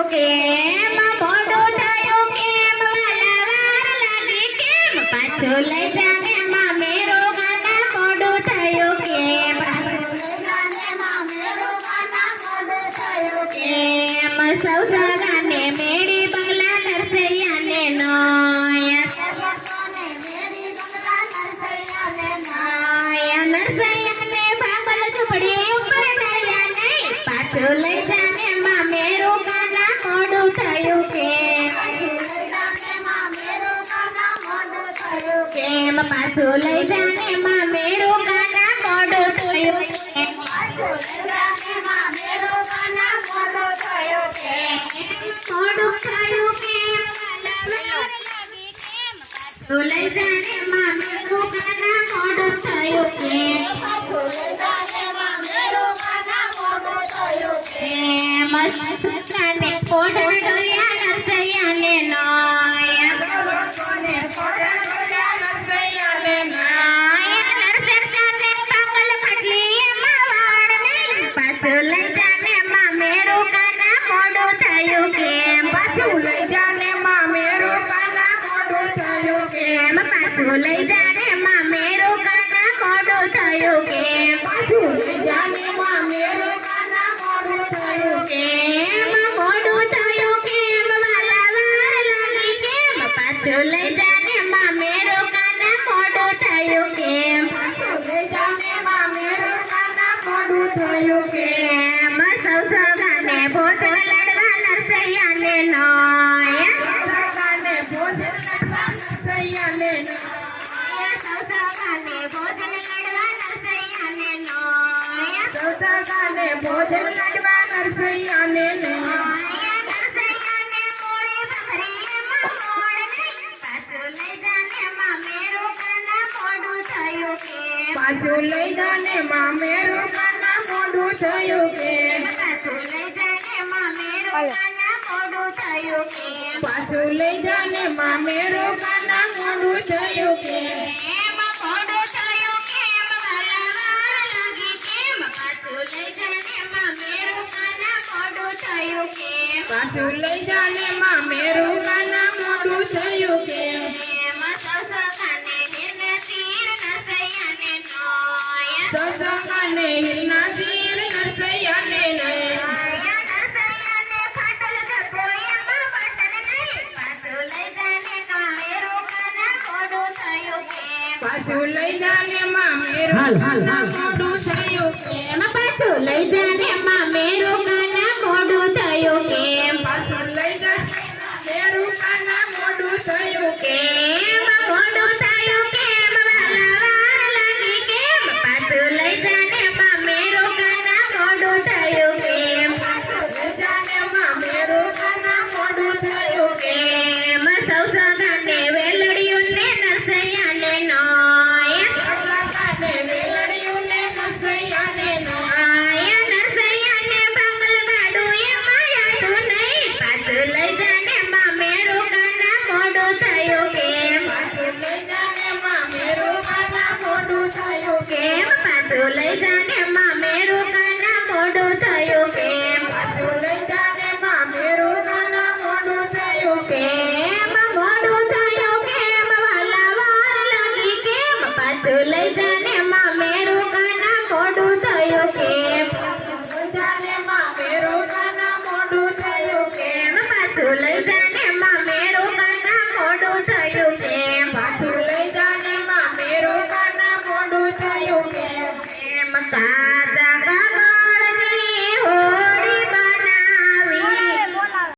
થયું કેમ મોડું થયું કેમ વાલા વાર લાગી કેમ પાછું લઈ જાને માં મેરો ગાના મોડું થયું કેમ કેમ સૌ સગાને મેળી બંગલા નરસૈયાને નોયા આયા નરસૈયાને ભાગલ ઝૂંપડી ઉપર નર્યા નહીં પાછું લઈ જાને કેમ પાછો લઈ જાને માં મેરો ગાના મોડું થયું કેમ મોડું થયું કેમ? પાછું લઈ જાને માં મેરો ગાના મોડું થયું કેમ કેમ? સસરાને કોડ ડોલ્યા લઈ જાને માં મેરો કાના મોડું થયું કેમ? પાછું લઈ જાને માં મેરો પાછું લઈ જાને માં મેરો ગાના મોડું થયું કેમ? પાછું લઈ જાને માં મેરો ગાના મોડું થયું કેમ? લઈ જાને માં મેરો ગાના મોડું થયું સગાને ભોજન લડવા નરસૈયાને નોયા સૌ સગાને ભોજન લડવા નરસૈયાને નોયા નરસૈયાને મોળી ભખરી એમાં મોડ નહીં પાછું લઈ જાને માં મેરો ગાના મોડું થયું કેમ પાછું લઈ જાને માં મેરું કાના મોઢું થયું કે પાછું લઈ જાને માં મેરું કાના મોઢું થયું કે પાછું લઈ જાને માં મેરું કાના મોઢું થયું કે. સસંગાને હિરના તીર નરસૈયાને નયન પાછું લઈ જાને માં મેરું કાના મોઢું થયું કે. પાછું લઈ જાને માં લઈ જાને માં મેરો ગાના મોઢું થયું કેમ? કેમ? પાછું લઈ જાને માં મેરો ગાના મોઢું થયું કેમ? જાને લઈ જાને માં મસાદા